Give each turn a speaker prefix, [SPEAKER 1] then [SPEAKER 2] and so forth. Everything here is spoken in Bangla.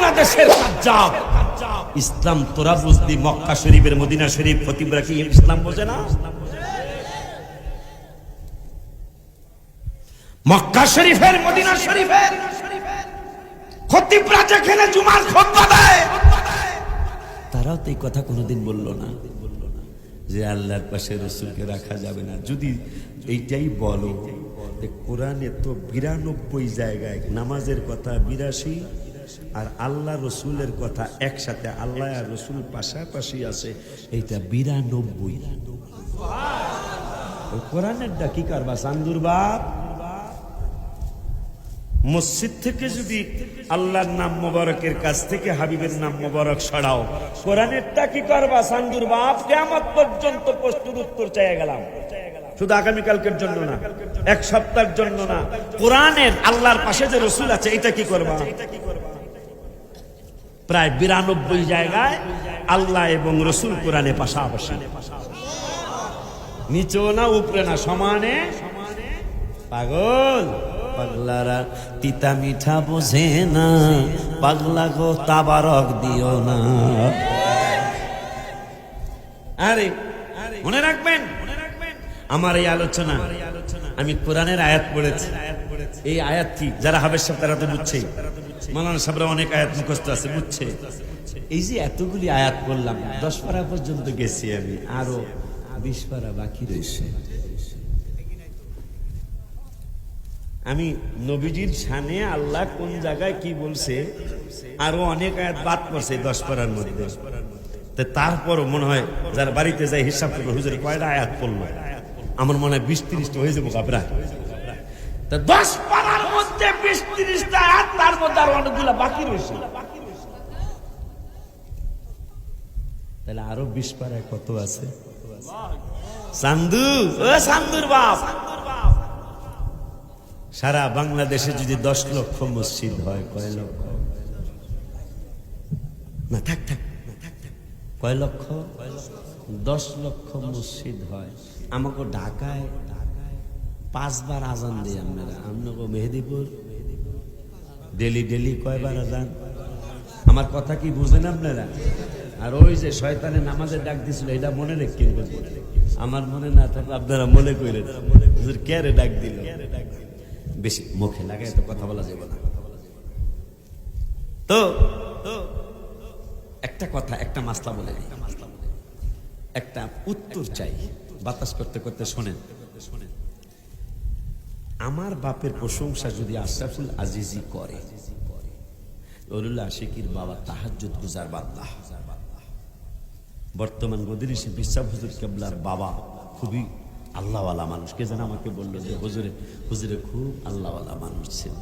[SPEAKER 1] বাংলাদেশের কাজ্জাব ইসলাম তোরা বুঝলি, মক্কা শরীফের, মদিনা শরীফ খতিবরা কি ইসলাম বোঝে না? মক্কা শরীফের, মদিনা শরীফের খতিবরা যেখানে জুমার দেয়, তারাও তো এই কথা কোনোদিন বলল না, যে আল্লাহর পাশে রসুলকে রাখা যাবে না। যদি এইটাই বলো কোরআনে তো বিরানব্বই জায়গায় নামাজের কথা, বিরাশি আর আল্লাহ রসুলের কথা একসাথে, আল্লাহ আর রসুল পাশাপাশি আছে, এইটা বিরানব্বই। কোরআনের ডা কি করবা বাপ? মসজিদ থেকে যদি আল্লাহর নাম মোবারকের কাছ থেকে হাবিবের নাম মোবারক সরাও কোরআনেরটা কি করবা, সান্দুর বাপ? কেমন পর্যন্ত প্রশ্নের উত্তর চাই গেলাম। শুধু আগামীকালকের জন্য না, এক সপ্তাহের জন্য না, কোরআনের আল্লাহর পাশে যে রসুল আছে এটা কি করবা? প্রায় বিরানব্বই জায়গায় আল্লাহ এবং রসুল কোরআনে পাশাপাশি। নিচেও না, উপরে না, সমানে। পাগল? পাগলারা তিতা মিঠা বোঝে না, পাগলা গো তাবারক দিও না। আরে, মনে রাখবেন? আমার এই আলোচনা, আমি কোরআনের আয়াত পড়েছি। এই আয়াত কি? যারা হাবের তারা তো বুঝছে। মালানা সাহেবরা অনেক আয়াত মুখস্থ আছে, বুঝছে। এই যে এতগুলি আয়াত পড়লাম, দশ পারা পর্যন্ত গেছি আমি, আরও বিশ পারা বাকি রয়েছে। আমি নবীজির শানে আল্লাহ কোন জায়গায় কি বলছে, আরও অনেক আয়াত বাদ পড়ছে দশ পারার মধ্যে। তারপরও মনে হয়, যারা বাড়িতে যাই হিসাব করবে, হুজুর কয়টা আয়াত পড়ল? আমার মনে হয় বিশ তিরিশটা হয়ে যাব কাপড়া তা দশ পারার মধ্যে বিশ তিরিশটা আয়াত তার মধ্যে আরও অনেকগুলা বাকি রয়েছে। তাহলে আরও বিশ পারায় কত আছে? সান্দু ও সান্দুর বাপ। সারা বাংলাদেশে যদি দশ লক্ষ মসজিদ হয় কয় লক্ষ? না থাক থাক থাক, থাক। কয় লক্ষ? দশ লক্ষ মসজিদ হয়। আমাকে ঢাকায় পাঁচবার আজান দিই আপনারা। আপনাকে মেহেদিপুর ডেলি ডেলি কয়বার আজান? আমার কথা কি বুঝেন আপনারা? আর ওই যে শয়তানের নামাজে ডাক দিছিল, এটা মনে রেখেন আমার মনে না থাকলে আপনারা মনে করেন। হুজুর, কে রে ডাক দিল? বেশি মুখে লাগে তো কথা বলা যাবে না। তো, একটা কথা, একটা মাসলা বলে দিই। একটা উত্তর চাই। বাতাস করতে করতে শোনেন। আমার বাপের প্রশংসা যদি আশরাফুল আজিজি করে অরুল্লাহ আশিকির বাবা তাহাজ্জুদ গুজার বান্দা বর্তমান গদিরিশি বিশ্বাস হুজুর কেবলার বাবা খুবই আল্লাহওয়ালা মানুষ। কে যেন আমাকে বলল যে, হুজুরে হুজুরে খুব আল্লাহওয়ালা মানুষ ছিল